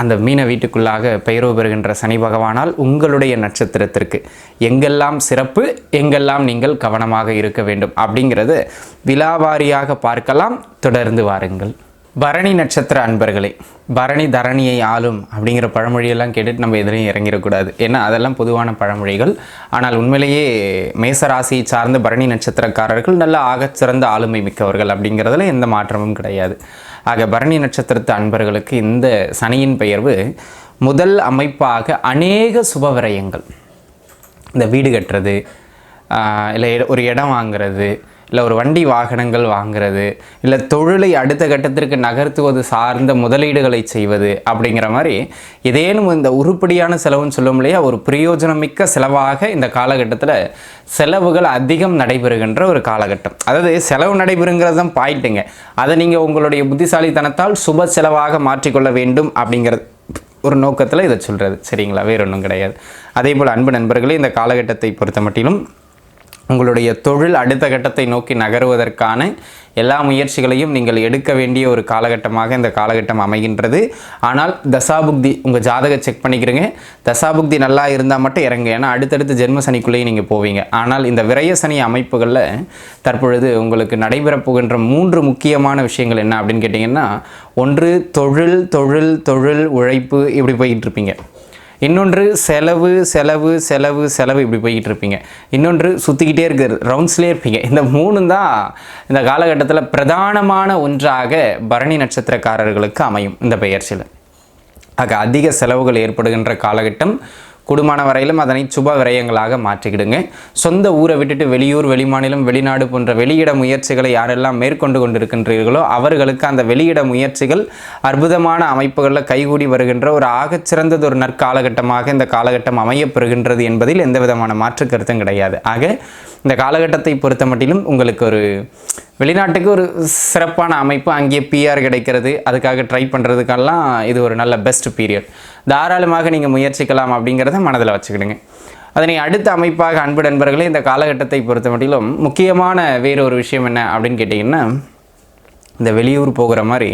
அந்த மீன வீட்டுக்குள்ளாக பெயரோ பெறுகின்ற சனி பகவானால் உங்களுடைய நட்சத்திரத்திற்கு எங்கெல்லாம் சிறப்பு எங்கெல்லாம் நீங்கள் கவனமாக இருக்க வேண்டும் அப்படிங்கிறது விலாவாரியாக பார்க்கலாம். தொடர்ந்து வாருங்கள். பரணி நட்சத்திர அன்பர்களே பரணி தரணியை ஆளும் அப்படிங்கிற பழமொழியெல்லாம் கேட்டுட்டு நம்ம எதிரையும் இறங்கிடக்கூடாது. ஏன்னா அதெல்லாம் பொதுவான பழமொழிகள். ஆனால் உண்மையிலேயே மேசராசியை சார்ந்த பரணி நட்சத்திரக்காரர்கள் நல்ல ஆகச்சிறந்த ஆளுமை மிக்கவர்கள் அப்படிங்கிறதுல எந்த மாற்றமும் கிடையாது. ஆக பரணி நட்சத்திரத்து அன்பர்களுக்கு இந்த சனியின் பெயர்வு முதல் அமைப்பாக அநேக சுப விரயங்கள் இந்த வீடு கட்டுறது இல்லை ஒரு இடம் வாங்குறது இல்லை ஒரு வண்டி வாகனங்கள் வாங்குறது இல்லை தொழிலை அடுத்த கட்டத்திற்கு நகர்த்துவது சார்ந்த முதலீடுகளை செய்வது அப்படிங்கிற மாதிரி ஏதேனும் இந்த உருப்படியான செலவுன்னு சொல்லும் இல்லையா ஒரு பிரயோஜனமிக்க செலவாக இந்த காலகட்டத்தில் செலவுகள் அதிகம் நடைபெறுகின்ற ஒரு காலகட்டம். அதாவது செலவு நடைபெறுங்கிறது தான் பாயிண்ட்டுங்க அதை நீங்கள் உங்களுடைய புத்திசாலித்தனத்தால் சுப செலவாக மாற்றிக்கொள்ள வேண்டும் அப்படிங்கிறது ஒரு நோக்கத்தில் இதை சொல்கிறது சரிங்களா? வேறு ஒன்றும் கிடையாது. அதே போல் அன்பு நண்பர்களே இந்த காலகட்டத்தை பொறுத்த மட்டிலும் உங்களுடைய தொழில் அடுத்த கட்டத்தை நோக்கி நகருவதற்கான எல்லா முயற்சிகளையும் நீங்கள் எடுக்க வேண்டிய ஒரு காலகட்டமாக இந்த காலகட்டம் அமைகின்றது. ஆனால் தசாபுக்தி உங்கள் ஜாதக செக் பண்ணிக்கிறீங்க. தசாபுக்தி நல்லா இருந்தால் மட்டும் இறங்க. ஏன்னா அடுத்தடுத்து ஜென்ம சனிக்குள்ளேயே நீங்கள் போவீங்க. ஆனால் இந்த விரய சனி அமைப்புகளில் தற்பொழுது உங்களுக்கு நடைபெறப் போகின்ற மூன்று முக்கியமான விஷயங்கள் என்ன அப்படின்னு கேட்டிங்கன்னா ஒன்று தொழில் தொழில் தொழில் உழைப்பு இப்படி போயிட்டு இருப்பீங்க. இன்னொன்று செலவு செலவு செலவு செலவு இப்படி போய்கிட்டு இருப்பீங்க. இன்னொன்று சுற்றிக்கிட்டே இருக்கிறது ரவுண்ட்ஸ்லேயே இருப்பீங்க. இந்த மூணு தான் இந்த காலகட்டத்தில் பிரதானமான ஒன்றாக பரணி நட்சத்திரக்காரர்களுக்கு அமையும் இந்த பெயர்ச்சியில். ஆக அதிக செலவுகள் ஏற்படுகின்ற காலகட்டம் கூடுமான வரையிலும் அதனை சுப விரயங்களாக மாற்றிக்கிடுங்க. சொந்த ஊரை விட்டுட்டு வெளியூர் வெளிமாநிலம் வெளிநாடு போன்ற வெளியிட முயற்சிகளை யாரெல்லாம் மேற்கொண்டு கொண்டிருக்கின்றீர்களோ அவர்களுக்கு அந்த வெளியிட முயற்சிகள் அற்புதமான அமைப்புகளில் கைகூடி வருகின்ற ஒரு ஆகச்சிறந்தது ஒரு நற்காலகட்டமாக இந்த காலகட்டம் அமையப்பெறுகின்றது என்பதில் எந்த விதமான மாற்று கருத்தும் கிடையாது. ஆக இந்த காலகட்டத்தை பொறுத்த மட்டிலும் உங்களுக்கு ஒரு வெளிநாட்டுக்கு ஒரு சிறப்பான அமைப்பு அங்கே பிஆர் கிடைக்கிறது அதுக்காக ட்ரை பண்ணுறதுக்கெல்லாம் இது ஒரு நல்ல பெஸ்ட் பீரியட் தாராளமாக நீங்கள் முயற்சிக்கலாம் அப்படிங்கிறத மனதில் வச்சுக்கிடுங்க. அதனை அடுத்த அமைப்பாக அன்பு நண்பர்களே இந்த காலகட்டத்தை பொறுத்த மட்டிலும் முக்கியமான வேறு ஒரு விஷயம் என்ன அப்படின்னு கேட்டிங்கன்னா இந்த வெளியூர் போகிற மாதிரி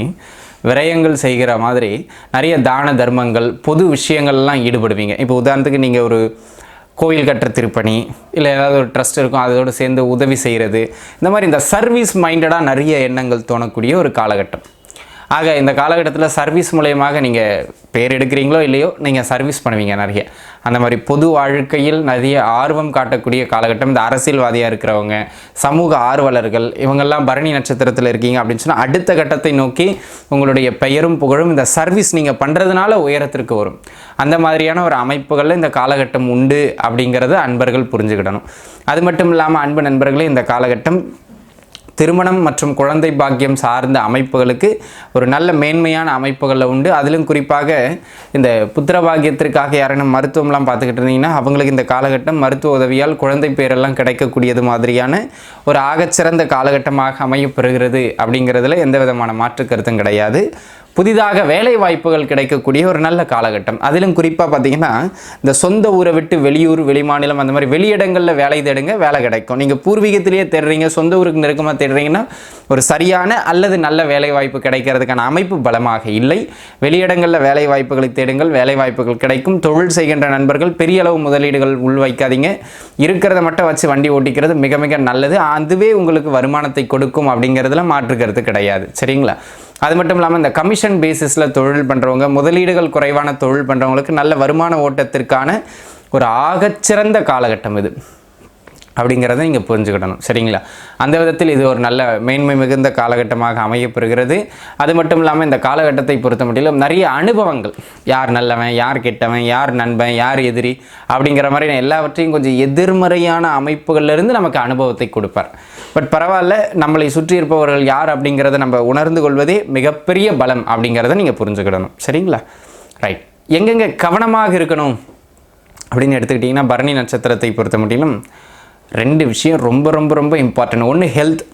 விரயங்கள் செய்கிற மாதிரி நிறைய தான தர்மங்கள் பொது விஷயங்கள்லாம் ஈடுபடுவீங்க. இப்போ உதாரணத்துக்கு நீங்கள் ஒரு கோயில் கட்டுற திருப்பணி இல்லை ஏதாவது ஒரு ட்ரஸ்ட் இருக்கும் அதோடு சேர்ந்து உதவி செய்கிறது இந்த மாதிரி இந்த சர்வீஸ் மைண்டடாக நிறைய எண்ணங்கள் தோணக்கூடிய ஒரு காலகட்டம். ஆக இந்த காலகட்டத்தில் சர்வீஸ் மூலயமாக நீங்கள் பேர் எடுக்கிறீங்களோ இல்லையோ நீங்கள் சர்வீஸ் பண்ணுவீங்க நிறைய. அந்த மாதிரி பொது வாழ்க்கையில் நிறைய ஆர்வம் காட்டக்கூடிய காலகட்டம். இந்த அரசியல்வாதியாக இருக்கிறவங்க சமூக ஆர்வலர்கள் இவங்கெல்லாம் பரணி நட்சத்திரத்தில் இருக்கீங்க அப்படின்னு சொன்னால் அடுத்த கட்டத்தை நோக்கி உங்களுடைய பெயரும் புகழும் இந்த சர்வீஸ் நீங்கள் பண்ணுறதுனால உயரத்திற்கு வரும். அந்த மாதிரியான ஒரு அமைப்புகளில் இந்த காலகட்டம் உண்டு அப்படிங்கிறத அன்பர்கள் புரிஞ்சுக்கிடணும். அது மட்டும் இல்லாமல் அன்பு நண்பர்களே இந்த காலகட்டம் திருமணம் மற்றும் குழந்தை பாக்கியம் சார்ந்த அமைப்புகளுக்கு ஒரு நல்ல மேன்மையான அமைப்புகளில் உண்டு. அதிலும் குறிப்பாக இந்த புத்திர பாக்கியத்திற்காக யாரும் மருத்துவம்லாம் பார்த்துக்கிட்டு இருந்தீங்கன்னா அவங்களுக்கு இந்த காலகட்டம் மருத்துவ உதவியால் குழந்தை பேரெல்லாம் கிடைக்கக்கூடியது மாதிரியான ஒரு ஆகச்சிறந்த காலகட்டமாக அமையப்பெறுகிறது அப்படிங்கிறதுல எந்த விதமான மாற்று கருத்தும் கிடையாது. புதிதாக வேலை வாய்ப்புகள் கிடைக்கக்கூடிய ஒரு நல்ல காலகட்டம். அதிலும் குறிப்பாக பார்த்தீங்கன்னா இந்த சொந்த ஊரை விட்டு வெளியூர் வெளிமாநிலம் அந்த மாதிரி வெளியிடங்களில் வேலை தேடுங்க வேலை கிடைக்கும். நீங்கள் பூர்வீகத்திலேயே தேடுறீங்க சொந்த ஊருக்கு நெருக்கமாக தேடுறீங்கன்னா ஒரு சரியான அல்லது நல்ல வேலைவாய்ப்பு கிடைக்கிறதுக்கான அமைப்பு பலமாக இல்லை. வெளியிடங்களில் வேலைவாய்ப்புகளை தேடுங்கள் வேலைவாய்ப்புகள் கிடைக்கும். தொழில் செய்கின்ற நண்பர்கள் பெரிய அளவு முதலீடுகள் உள்வைக்காதீங்க. இருக்கிறத மட்டும் வச்சு வண்டி ஓட்டிக்கிறது மிக மிக நல்லது. அதுவே உங்களுக்கு வருமானத்தை கொடுக்கும் அப்படிங்கிறதுல மாற்று கருத்து கிடையாது. சரிங்களா? அது மட்டும் இல்லாமல் இந்த கமிஷன் பேசிஸில் தொழில் பண்ணுறவங்க முதலீடுகள் குறைவான தொழில் பண்ணுறவங்களுக்கு நல்ல வருமான ஓட்டத்திற்கான ஒரு ஆகச்சிறந்த காலகட்டம் இது. அப்படிங்கிறத நீங்கள் புரிஞ்சுக்கிடணும். சரிங்களா? அந்த விதத்தில் இது ஒரு நல்ல மேன்மை மிகுந்த காலகட்டமாக அமையப்பெறுகிறது. அது மட்டும் இல்லாமல் இந்த காலகட்டத்தை பொறுத்த மட்டும் நிறைய அனுபவங்கள். யார் நல்லவன் யார் கெட்டவன் யார் நண்பன் யார் எதிரி அப்படிங்கிற மாதிரி எல்லாவற்றையும் கொஞ்சம் எதிர்மறையான அமைப்புகள்லேருந்து நமக்கு அனுபவத்தை கொடுப்பார். பட் பரவாயில்ல நம்மளை சுற்றி இருப்பவர்கள் யார் அப்படிங்கிறத நம்ம உணர்ந்து கொள்வதே மிகப்பெரிய பலம் அப்படிங்கிறத நீங்கள் புரிஞ்சுக்கிடணும். சரிங்களா? ரைட் எங்கெங்கே கவனமாக இருக்கணும் அப்படின்னு எடுத்துக்கிட்டிங்கன்னா பரணி நட்சத்திரத்தை பொறுத்த முடியலும் ரெண்டு விஷயம் ரொம்ப ரொம்ப ரொம்ப இம்பார்ட்டன்ட் ஒன்று ஹெல்த்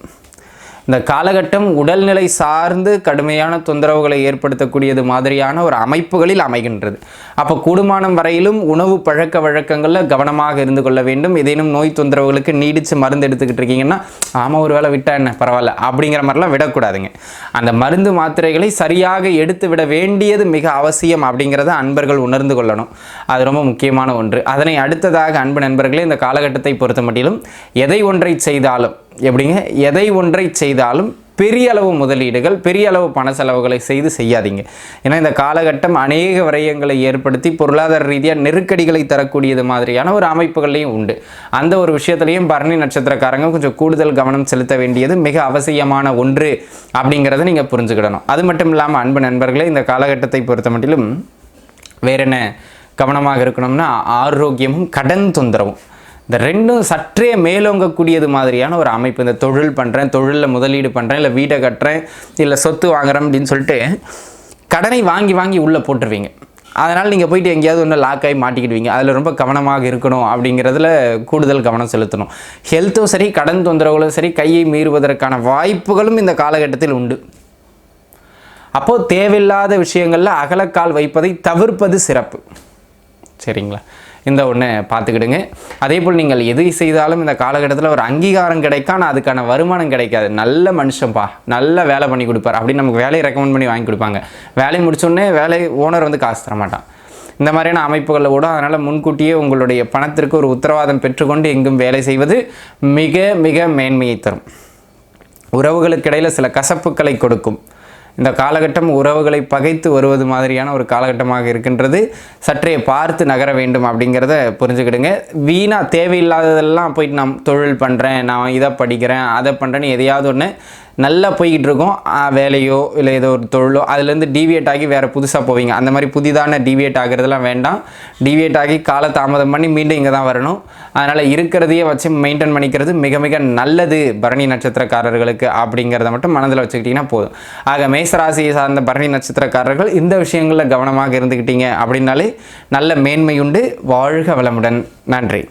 இந்த காலகட்டம் உடல்நிலை சார்ந்து கடுமையான தொந்தரவுகளை ஏற்படுத்தக்கூடியது மாதிரியான ஒரு அமைப்புகளில் அமைகின்றது. அப்போ கூடுமானம் வரையிலும் உணவு பழக்க வழக்கங்களில் கவனமாக இருந்து கொள்ள வேண்டும். ஏதேனும் நோய் தொந்தரவுகளுக்கு நீடித்து மருந்து எடுத்துக்கிட்டு இருக்கீங்கன்னா ஆமாம் ஒரு வேளை விட்டா என்ன? பரவாயில்ல. அப்படிங்கிற மாதிரிலாம் விடக்கூடாதுங்க. அந்த மருந்து மாத்திரைகளை சரியாக எடுத்து விட வேண்டியது மிக அவசியம் அப்படிங்கிறத அன்பர்கள் உணர்ந்து கொள்ளணும். அது ரொம்ப முக்கியமான ஒன்று. அதனை அடுத்ததாக அன்பு நண்பர்களே இந்த காலகட்டத்தை பொறுத்த மட்டிலும் எதை ஒன்றை செய்தாலும் எப்படிங்க? எதை ஒன்றை செய்தாலும் பெரிய அளவு முதலீடுகள் பெரிய அளவு பண செலவுகளை செய்து செய்யாதீங்க. ஏன்னா இந்த காலகட்டம் அநேக விரயங்களை ஏற்படுத்தி பொருளாதார ரீதியாக நெருக்கடிகளை தரக்கூடியது மாதிரியான ஒரு அமைப்புகள்லையும் உண்டு. அந்த ஒரு விஷயத்துலையும் பரணி நட்சத்திரக்காரங்க கொஞ்சம் கூடுதல் கவனம் செலுத்த வேண்டியது மிக அவசியமான ஒன்று அப்படிங்கிறத நீங்கள் புரிஞ்சுக்கிடணும். அது மட்டும் இல்லாமல் அன்பு நண்பர்களே இந்த காலகட்டத்தை பொறுத்த மட்டிலும் வேற என்ன கவனமாக இருக்கணும்னா ஆரோக்கியமும் கடன் தொந்தரவும். இந்த ரெண்டும் சற்றே மேலோங்கக்கூடியது மாதிரியான ஒரு அமைப்பு. இந்த தொழில் பண்ணுறேன் தொழிலில் முதலீடு பண்ணுறேன் இல்லை வீட்டை கட்டுறேன் இல்லை சொத்து வாங்குறேன் அப்படின்னு சொல்லிட்டு கடனை வாங்கி வாங்கி உள்ளே போட்டுருவீங்க. அதனால் நீங்கள் போயிட்டு எங்கேயாவது ஒன்று லாக் ஆகி மாட்டிக்கிடுவீங்க. அதில் ரொம்ப கவனமாக இருக்கணும் அப்படிங்கிறதுல கூடுதல் கவனம் செலுத்தணும். ஹெல்த்தும் சரி கடன் தொந்தரவுகளும் சரி கையை மீறுவதற்கான வாய்ப்புகளும் இந்த காலகட்டத்தில் உண்டு. அப்போது தேவையில்லாத விஷயங்களில் அகலக்கால் வைப்பதை தவிர்ப்பது சிறப்பு. சரிங்களா? இந்த ஒன்று பார்த்துக்கிடுங்க. அதே போல் நீங்கள் எது செய்தாலும் இந்த காலகட்டத்தில் ஒரு அங்கீகாரம் கிடைக்கும் ஆனால் அதுக்கான வருமானம் கிடைக்காது. நல்ல மனுஷன்ப்பா நல்ல வேலை பண்ணி கொடுப்பார் அப்படின்னு நமக்கு வேலையை ரெக்கமெண்ட் பண்ணி வாங்கி கொடுப்பாங்க. வேலையை முடிச்சோடனே வேலை ஓனர் வந்து காசு தர மாட்டான். இந்த மாதிரியான அமைப்புகளில் கூட அதனால் முன்கூட்டியே உங்களுடைய பணத்திற்கு ஒரு உத்தரவாதம் பெற்றுக்கொண்டு எங்கும் வேலை செய்வது மிக மிக மேன்மையை தரும். உறவுகளுக்கிடையில் சில கசப்புக்களை கொடுக்கும். இந்த காலகட்டம் உறவுகளை பகைத்து வருவது மாதிரியான ஒரு காலகட்டமாக இருக்கின்றது. சற்றே பார்த்து நகர வேண்டும் அப்படிங்கிறத புரிஞ்சுக்கிடுங்க. வீணாக தேவையில்லாததெல்லாம் போயிட்டு நான் தொழில் பண்ணுறேன் நான் இதை படிக்கிறேன் அதை பண்ணுறேன்னு எதையாவது ஒன்று நல்லா போய்கிட்டு இருக்கோம் வேலையோ இல்லை ஏதோ ஒரு தொழிலோ அதுலேருந்து டிவியேட் ஆகி வேறு புதுசாக போவீங்க. அந்த மாதிரி புதிதான டிவியேட் ஆகிறதுலாம் வேண்டாம். டிவியேட் ஆகி கால தாமதம் பண்ணி மீண்டும் இங்கே தான் வரணும். அதனால் இருக்கிறதையே வச்சு மெயின்டைன் பண்ணிக்கிறது மிக மிக நல்லது பரணி நட்சத்திரக்காரர்களுக்கு அப்படிங்கிறத மட்டும் மனதில் வச்சுக்கிட்டிங்கன்னா போதும். ஆக மேசராசியை சார்ந்த பரணி நட்சத்திரக்காரர்கள் இந்த விஷயங்களில் கவனமாக இருந்துக்கிட்டீங்க அப்படின்னாலே நல்ல மேன்மையுண்டு. வாழ்க வளமுடன். நன்றி.